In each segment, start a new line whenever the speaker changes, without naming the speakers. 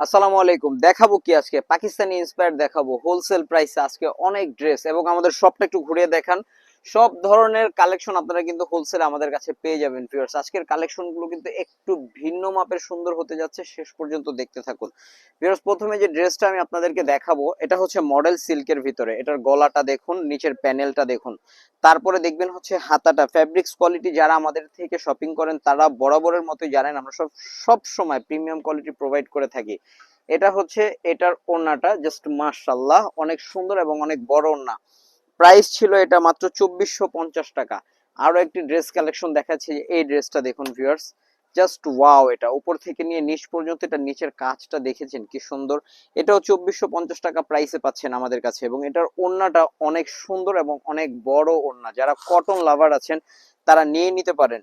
আসসালামু আলাইকুম। দেখাবো কি আজকে? পাকিস্তানি ইন্সপায়ার দেখাবো। হোলসেল প্রাইসে আজকে অনেক ড্রেস এবং আমাদের সবটা একটু ঘুরিয়ে দেখান। সব ধরনের কালেকশন আপনারা কিন্তু হোলসেল আমাদের কাছে পেয়ে যাবেন ভিউয়ার্স আজকের কালেকশনগুলো কিন্তু একটু ভিন্ন মাপের সুন্দর হতে যাচ্ছে, শেষ পর্যন্ত দেখতে থাকুন। ভিউয়ার্স প্রথমে যে ড্রেসটা আমি আপনাদেরকে দেখাবো, এটা হচ্ছে মডেল সিল্কের ভিতরে। এটার গলাটা দেখুন, নিচের প্যানেলটা দেখুন। তারপরে দেখবেন হচ্ছে হাতাটা। ফ্যাব্রিক্স কোয়ালিটি যারা আমাদের থেকে শপিং করেন, তারা বরাবরের মতোই জানেন, আমরা সব সব সময় প্রিমিয়াম কোয়ালিটি প্রোভাইড করে থাকি। এটা হচ্ছে, এটার ওড়নাটা জাস্ট মাশাল্লাহ অনেক সুন্দর এবং অনেক বড় ওড়না। প্রাইস ছিল এটা মাত্র চব্বিশশো পঞ্চাশ টাকা। আরও একটি ড্রেস কালেকশন দেখাচ্ছে, এই ড্রেসটা দেখুন ভিউয়ার্স জাস্ট ওয়াও এটা, উপর থেকে নিয়ে নিচ পর্যন্ত এটা নিচের কাজটা দেখেছেন, কি সুন্দর। এটাও চব্বিশশো পঞ্চাশ টাকা প্রাইসে পাচ্ছেন আমাদের কাছে এবং এটার ওড়নাটা অনেক সুন্দর এবং অনেক বড় ওড়না। যারা কটন লাভার আছেন, তারা নিয়ে নিতে পারেন।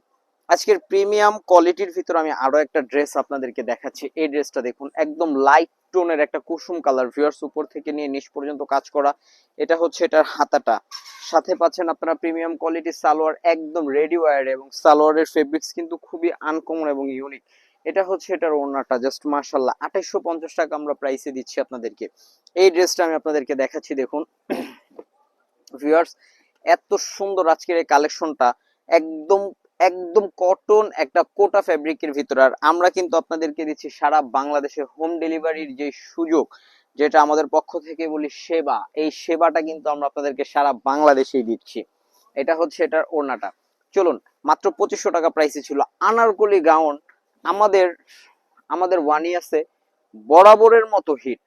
আজকের প্রিমিয়াম কোয়ালিটির ভিতর আমি আরও একটা ড্রেস আপনাদেরকে দেখাচ্ছি। এই ড্রেসটা দেখুন, একদম লাইট টোনের একটা কুসুম কালার ভিউয়ার্স উপর থেকে নিয়ে নিচ পর্যন্ত কাজ করা। এটা হচ্ছে এটার হাতাটা। সাথে পাচ্ছেন আপনারা প্রিমিয়াম কোয়ালিটির সালোয়ার, একদম রেডি ওয়ার এবং সালোয়ারের ফেব্রিক্স কিন্তু খুবই আনকমন এবং ইউনিক এটা হচ্ছে এটার ওড়নাটা জাস্ট মার্শাল্লাহ আঠাইশো পঞ্চাশ টাকা আমরা প্রাইসে দিচ্ছি আপনাদেরকে। এই ড্রেসটা আমি আপনাদেরকে দেখাচ্ছি, দেখুন। ভিউয়ার্স এত সুন্দর আজকের এই কালেকশনটা একদম একদম কটন একটা কোটা ফ্যাব্রিকের ভিতরে। আর আমরা কিন্তু আপনাদেরকে দিচ্ছি সারা বাংলাদেশে হোম ডেলিভারির যে সুযোগ, যেটা আমাদের পক্ষ থেকে বলি সেবা, এই সেবাটা কিন্তু আমরা আপনাদেরকে সারা বাংলাদেশেই দিচ্ছি। এটা হচ্ছে এটার ওড়নাটা। চলুন, মাত্র পঁচিশশো টাকা প্রাইসে ছিল আনারকলি গাউন আমাদের আমাদের ওয়ান ইয়ার্সে বরাবরের মতো হিট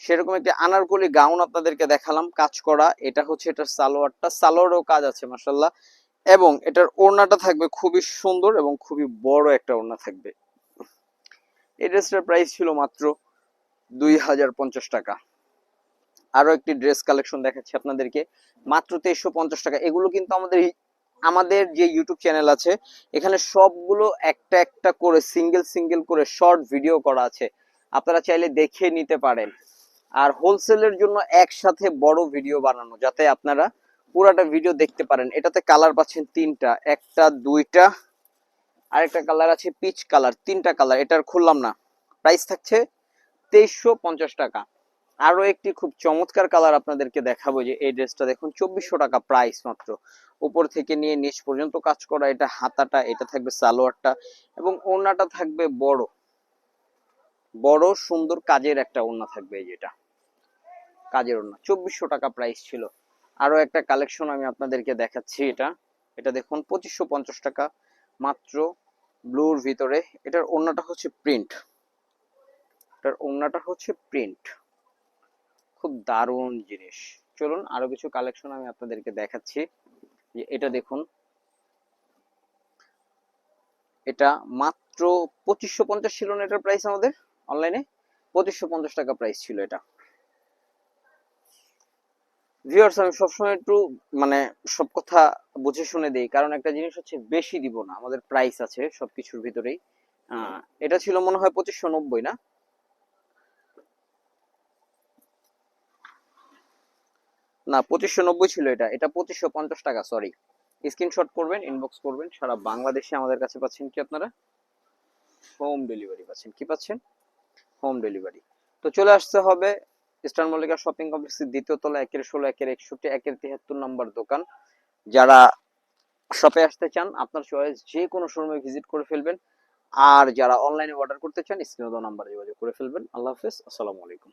সেরকম একটি আনারকলি গাউন আপনাদেরকে দেখালাম, কাজ করা। এটা হচ্ছে এটার সালোয়ারটা। সালোয়ারও কাজ আছে মাসাল্লাহ এবং এটার ওড়নাটা থাকবে খুবই সুন্দর এবং খুবই বড় একটা ওড়না থাকবে। এই ড্রেসটার প্রাইস ছিল মাত্র দুই হাজার পঞ্চাশ টাকা। আরও একটি ড্রেস কালেকশন দেখাচ্ছি আপনাদেরকে। মাত্র তেইশশো পঞ্চাশ টাকা। এগুলো কিন্তু আমাদের আমাদের যে ইউটিউব চ্যানেল আছে, এখানে সবগুলো একটা একটা করে সিঙ্গেল সিঙ্গেল করে শর্ট ভিডিও করা আছে। আপনারা চাইলে দেখে নিতে পারেন। আর হোলসেলের জন্য একসাথে বড় ভিডিও বানানো, যাতে আপনারা পুরাটা ভিডিও দেখতে পারেন। এটাতে কালার পাচ্ছেন তিনটা, একটা, দুইটা, আরেকটা কালার আছে পিচ কালার তিনটা কালার এটার খুললাম না। প্রাইস থাকছে তেইশশো পঞ্চাশ টাকা। আরও একটি খুব চমৎকার কালার আপনাদেরকে দেখাবো যে এই ড্রেসটা দেখুন, চব্বিশশো টাকা প্রাইস মাত্র। উপর থেকে নিয়ে নিচ পর্যন্ত কাজ করা, এটা হাতাটা, এটা থাকবে সালোয়ারটা এবং ওড়নাটা থাকবে বড়। বড়, সুন্দর, কাজের একটা ওড়না থাকবে এই যেটা। কাজের ওড়না, চব্বিশশো টাকা প্রাইস ছিল। আরও একটা কালেকশন আমি আপনাদেরকে দেখাচ্ছি এটা। এটা দেখুন, পঁচিশশো পঞ্চাশ টাকা মাত্র ব্লুর ভিতরে। এটার ওড়নাটা হচ্ছে প্রিন্ট এটার ওড়নাটা হচ্ছে প্রিন্ট খুব দারুণ জিনিস। চলুন আরও কিছু কালেকশন আমি আপনাদেরকে দেখাচ্ছি। যে এটা দেখুন। এটা মাত্র পঁচিশশো পঞ্চাশ ছিল না এটার প্রাইস আমাদের? অনলাইনে পঁচিশশো পঞ্চাশ টাকা প্রাইস ছিল এটা। ভিউয়ার্স আমি সবসময় একটু মানে সব কথা বুঝে শুনে দেই। কারণ একটা জিনিস হচ্ছে বেশি দিব না আমাদের প্রাইস আছে সবকিছুর ভিতরেই। এটা ছিল মনে হয় পঁচিশশো নব্বই না? না পঁচিশশো নব্বই ছিল এটা। এটা পঁচিশশো পঞ্চাশ টাকা সরি স্ক্রিনশট করবেন ইনবক্স করবেন সারা বাংলাদেশে আমাদের কাছে পাচ্ছেন কি আপনারা? হোম ডেলিভারি পাচ্ছেন। কি পাচ্ছেন? হোম ডেলিভারি তো চলে আসতে হবে ইস্টার্ন মল্লিকা শপিং কমপ্লেক্সের দ্বিতীয় তলা, একের ষোলো, একের একষট্টি, একের তিয়াত্তর নম্বর দোকান। যারা শপে আসতে চান, আপনার চয়েস যে কোনো সময় ভিজিট করে ফেলবেন। আর যারা অনলাইনে অর্ডার করতে চান, স্ক্রিনে দেওয়া নাম্বারে যোগাযোগ করে ফেলবেন। আল্লাহ হাফেজ, আসসালামু আলাইকুম।